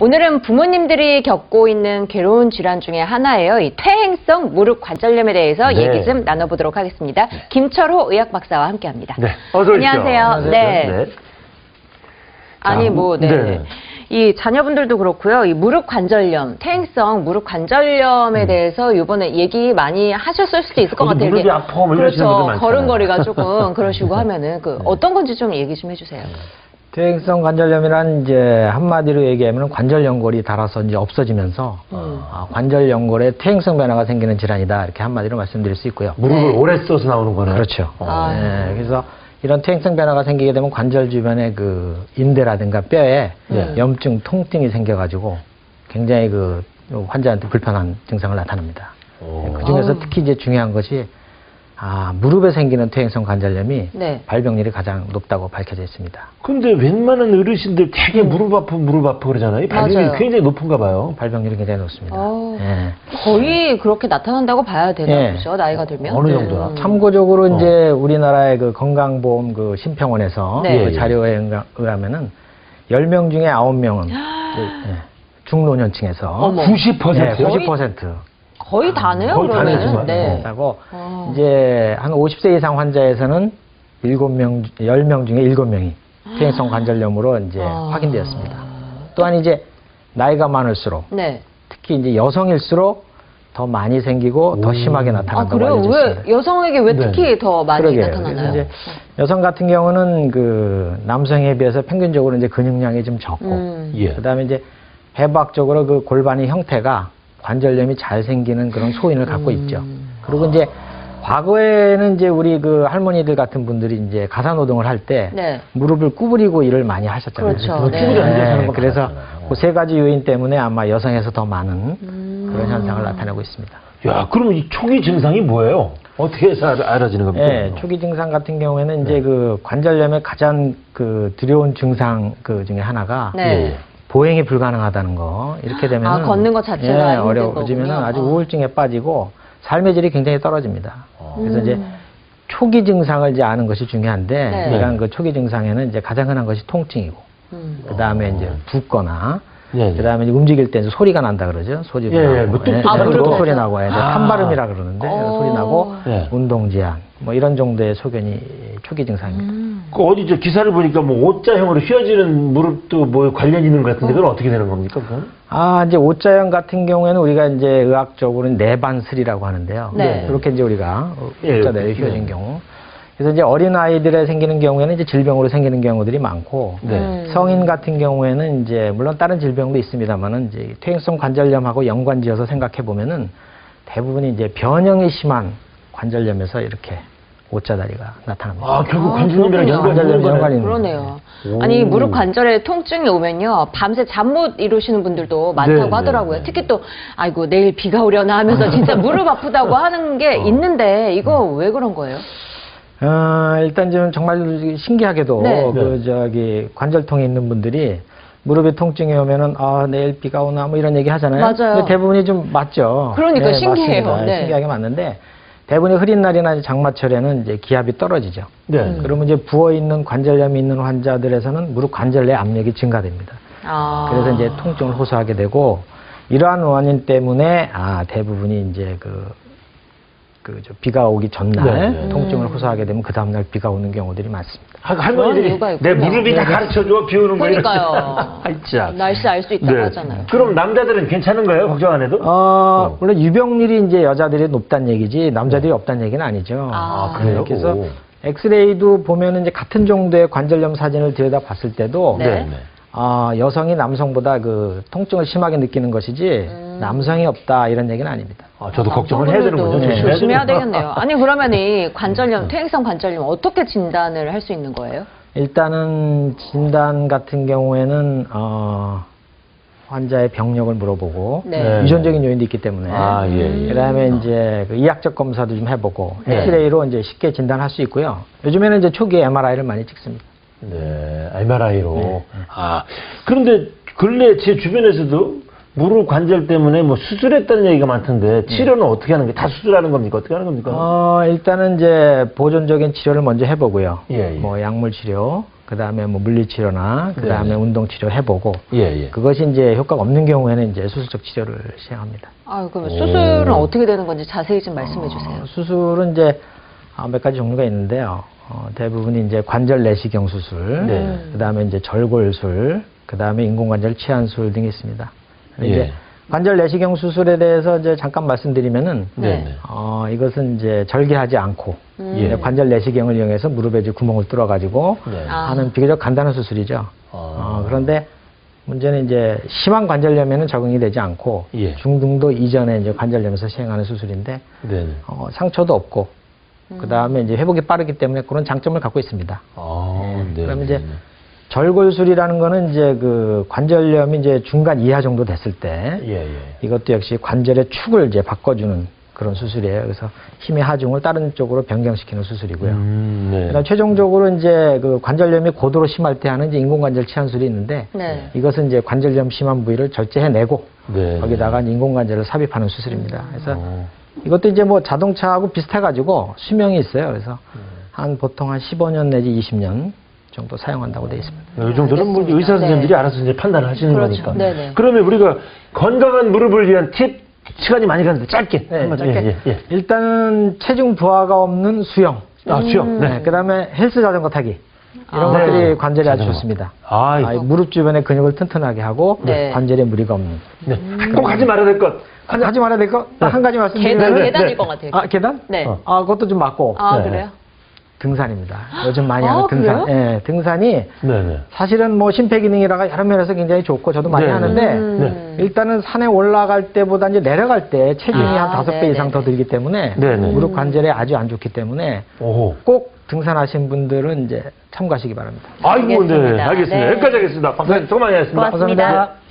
오늘은 부모님들이 겪고 있는 괴로운 질환 중에 하나예요. 이 퇴행성 무릎 관절염에 대해서 네. 얘기 좀 나눠보도록 하겠습니다. 김철호 의학 박사와 함께합니다. 네. 어서 오십시오. 안녕하세요. 네. 아니 자, 뭐 네. 네. 이 자녀분들도 그렇고요. 이 무릎 관절염, 퇴행성 무릎 관절염에 대해서 이번에 얘기 많이 하셨을 수도 있을 것 음. 저도 같아요. 무릎이 이게 아파 뭐 이러시는 분들 그렇죠. 많잖아요. 걸음걸이가 조금 그러시고 하면은 그 어떤 건지 좀 얘기 좀 해주세요. 퇴행성 관절염이란 이제 한마디로 얘기하면 관절 연골이 닳아서 이제 없어지면서 음. 아, 관절 연골에 퇴행성 변화가 생기는 질환이다 이렇게 한마디로 말씀드릴 수 있고요. 무릎을 네. 오래 써서 나오는 거네요. 그렇죠. 아. 네, 그래서 이런 퇴행성 변화가 생기게 되면 관절 주변에 그 인대라든가 뼈에 네. 염증, 통증이 생겨가지고 굉장히 그 환자한테 불편한 증상을 나타납니다. 오. 그 중에서. 특히 이제 중요한 것이 아, 무릎에 생기는 퇴행성 관절염이 네. 발병률이 가장 높다고 밝혀져 있습니다. 근데 웬만한 어르신들 되게 무릎 아프 무릎 아프 그러잖아요. 맞아요. 굉장히 높은가 봐요. 발병률이 굉장히 높습니다. 어. 예. 거의 그렇게 나타난다고 봐야 되나 예. 보죠. 나이가 들면. 어느 네. 정도나? 음. 참고적으로 어. 이제 우리나라의 그 건강보험 그 심평원에서 네. 그 자료에 의하- 의하면은 10명 중에 9명은 중노년층에서 어머. 90%요? 네, 90%. 거의 다네요, 거의 다네, 그러면. 정말. 네. 하고 어. 이제 한 50세 이상 환자에서는 7명, 10명 중에 7명이 퇴행성 관절염으로 이제 아. 확인되었습니다. 또한 이제 나이가 많을수록 네. 특히 이제 여성일수록 더 많이 생기고 더 오. 심하게 아, 나타난다고 그래요? 알려져 있습니다. 왜 여성에게 왜 네. 특히 더 많이 그러게요. 나타나나요? 그래서 이제 여성 같은 경우는 그 남성에 비해서 평균적으로 이제 근육량이 좀 적고, 음. 예. 그다음에 이제 해부학적으로 그 골반의 형태가 관절염이 잘 생기는 그런 소인을 갖고 있죠. 음. 그리고 이제 과거에는 이제 우리 그 할머니들 같은 분들이 이제 가사 노동을 할 때 네. 무릎을 구부리고 일을 많이 하셨잖아요. 그렇죠. 네. 앉아서 하는 거 그래서. 그 세 가지 요인 때문에 아마 여성에서 더 많은 음. 그런 현상을 나타내고 있습니다. 야, 그럼 이 초기 증상이 뭐예요? 어떻게 해서 알- 알아지는 겁니까? 예, 초기 증상 같은 경우에는 이제 그 관절염의 가장 그 두려운 증상 그 중에 하나가 네. 예, 예. 보행이 불가능하다는 거 이렇게 되면 아, 걷는 것 자체가 힘든 어려워지면. 아주 어. 우울증에 빠지고 삶의 질이 굉장히 떨어집니다. 어. 그래서 이제 음. 초기 증상을 이제 아는 것이 중요한데 네. 이러한 그 초기 증상에는 이제 가장 흔한 것이 통증이고 음. 그 다음에 이제 붓거나 예, 예. 그 다음에 움직일 때 이제 소리가 난다 그러죠. 소리 예, 예, 나고 뭐 뚝뚝 예, 소리 뚝뚝 나죠. 소리 나고 예, 아. 탄발음이라 그러는데 어. 소리 나고 예. 운동 제한 뭐 이런 정도의 소견이 초기 증상입니다. 음. 그 어디 저 기사를 보니까 뭐 O자형으로 휘어지는 무릎도 뭐 관련 있는 것 같은데 그건 어떻게 되는 겁니까? 그건? 아, 이제 오자형 같은 경우에는 우리가 이제 의학적으로는 내반슬이라고 하는데요. 네. 그렇게 이제 우리가 예, 오자들이 네. 휘어진 경우. 그래서 이제 어린 아이들에 생기는 경우에는 이제 질병으로 생기는 경우들이 많고 네. 음. 성인 같은 경우에는 이제 물론 다른 질병도 있습니다만은 이제 퇴행성 관절염하고 연관지어서 생각해 보면은 대부분이 이제 변형이 심한 관절염에서 이렇게 오자다리가 나타납니다. 아, 결국 아, 관절염이랑 그렇군요. 연관이 있는 거네. 연관이 있는 그러네요. 오. 아니 무릎 관절에 통증이 오면요 밤새 잠 못 이루시는 분들도 많다고 네, 하더라고요. 네, 네. 특히 또 아이고 내일 비가 오려나 하면서 진짜 무릎 아프다고 하는 게 어. 있는데 이거 음. 왜 그런 거예요? 어, 일단 좀 정말 신기하게도 네. 그 저기 관절통이 있는 분들이 무릎에 통증이 오면은 아 내일 비가 오나 뭐 이런 얘기 하잖아요. 맞아요. 근데 대부분이 좀 맞죠. 그러니까 신기해요. 맞습니다. 네. 신기하게 맞는데 대부분이 흐린 날이나 장마철에는 이제 기압이 떨어지죠. 네. 음. 그러면 이제 부어 있는 관절염이 있는 환자들에서는 무릎 관절 내 압력이 증가됩니다. 아. 그래서 이제 통증을 호소하게 되고 이러한 원인 때문에 아 대부분이 이제 그 그저 비가 오기 전날 네, 네. 통증을 음. 호소하게 되면 그 다음날 비가 오는 경우들이 많습니다. 할- 그런 할머니들이 이유가 내 있군요. 무릎이 다 네. 가르쳐줘 비 오는 거 그러니까요. 날씨 알 수 있다고 네. 하잖아요. 그럼 남자들은 괜찮은 거예요? 걱정 안 해도? 어, 물론 유병률이 이제 여자들이 높다는 얘기지 남자들이 없다는 얘기는 아니죠. 아, 아, 그래요? 그래서 오. 엑스레이도 보면은 이제 같은 정도의 관절염 사진을 들여다 봤을 때도 네. 아, 여성이 남성보다 그 통증을 심하게 느끼는 것이지 음. 남성이 없다 이런 얘기는 아닙니다. 아, 저도 걱정을 해야 되는군요. 남성분들도 네. 조심해야 되겠네요. 아니 그러면 이 관절염, 퇴행성 관절염 어떻게 진단을 할 수 있는 거예요? 일단은 진단 같은 경우에는 어, 환자의 병력을 물어보고 네. 유전적인 요인도 있기 때문에 아, 예, 예. 그다음에 이제 그 이학적 검사도 좀 해보고 네. 엑스레이로 이제 쉽게 진단할 수 있고요. 요즘에는 이제 초기에 MRI를 많이 찍습니다. 네, MRI로. 네. 아, 그런데 근래 제 주변에서도 무릎 관절 때문에 뭐 수술했다는 얘기가 많던데 치료는 어떻게 하는 게 다 수술하는 겁니까? 어떻게 하는 겁니까? 어, 일단은 이제 보존적인 치료를 먼저 해보고요. 예, 예. 뭐 약물 치료, 그 다음에 뭐 물리치료나 그 다음에 네. 운동 치료 해보고 예, 예. 그것이 이제 효과가 없는 경우에는 이제 수술적 치료를 시행합니다. 아, 그럼 수술은 어떻게 되는 건지 자세히 좀 말씀해 주세요. 어, 수술은 이제 아, 몇 가지 종류가 있는데요. 어, 대부분이 이제 관절 내시경 수술, 네. 그 다음에 이제 절골술, 그 다음에 인공관절 치환술 등이 있습니다. 예. 이제 관절 내시경 수술에 대해서 이제 잠깐 말씀드리면은 네, 네. 네. 어, 이것은 이제 절개하지 않고 음. 예. 관절 내시경을 이용해서 무릎에 이제 구멍을 뚫어 가지고 네. 아. 하는 비교적 간단한 수술이죠. 어, 그런데 문제는 이제 심한 관절염에는 적응이 되지 않고 예. 중등도 이전에 이제 관절염에서 시행하는 수술인데 네, 네. 어, 상처도 없고 그 다음에 이제 회복이 빠르기 때문에 그런 장점을 갖고 있습니다. 아, 네. 그럼 네, 이제 네. 절골술이라는 거는 이제 그 관절염이 이제 중간 이하 정도 됐을 때 예, 예. 이것도 역시 관절의 축을 이제 바꿔주는 그런 수술이에요. 그래서 힘의 하중을 다른 쪽으로 변경시키는 수술이고요. 음, 네. 그다음 최종적으로 이제 그 관절염이 고도로 심할 때 하는 이제 인공관절 치환술이 있는데 네. 이것은 이제 관절염 심한 부위를 절제해내고 네. 거기다가 인공관절을 삽입하는 수술입니다. 그래서 어. 이것도 이제 뭐 자동차하고 비슷해가지고 수명이 있어요. 그래서 네. 한 보통 한 15년 내지 20년 정도 사용한다고 되어 있습니다. 이 정도는 뭐 알겠습니다. 의사 선생님들이 네. 알아서 이제 판단을 하시는 그렇죠. 거니까. 네네. 그러면 우리가 건강한 무릎을 위한 팁 시간이 많이 가는데 짧게 네, 한번 짧게. 예, 예, 예. 일단은 체중 부하가 없는 수영, 아, 수영. 네. 네, 그다음에 헬스 자전거 타기 이런 아. 것들이 네. 관절에 아주 자전거. 좋습니다. 아, 아, 이 무릎 주변의 근육을 튼튼하게 하고 네. 관절에 무리가 없는. 네. 꼭 하지 말아야 될 것. 한, 하지 말아야 될거딱한 가지 계단, 말씀드리면 네, 네, 계단일 네. 것 같아요. 아 계단? 네. 어. 아 그것도 좀 맞고 아, 네. 그래요? 등산입니다. 요즘 많이 아, 하는 등산. 그래요? 예, 등산이 네, 네. 사실은 뭐 심폐기능이라가 여러 면에서 굉장히 좋고 저도 많이 네, 네. 하는데 음. 일단은 산에 올라갈 때보다 이제 내려갈 때 체중이 아, 한 다섯 배. 이상 더 들기 때문에 네, 네. 무릎 관절에 아주 안 좋기 때문에 오호. 꼭 등산하신 분들은 이제 참고하시기 바랍니다. 아이고, 네. 알겠습니다. 알겠습니다. 네. 여기까지 하겠습니다. 박사님, 수고 많이 하셨습니다. 고맙습니다. 감사합니다.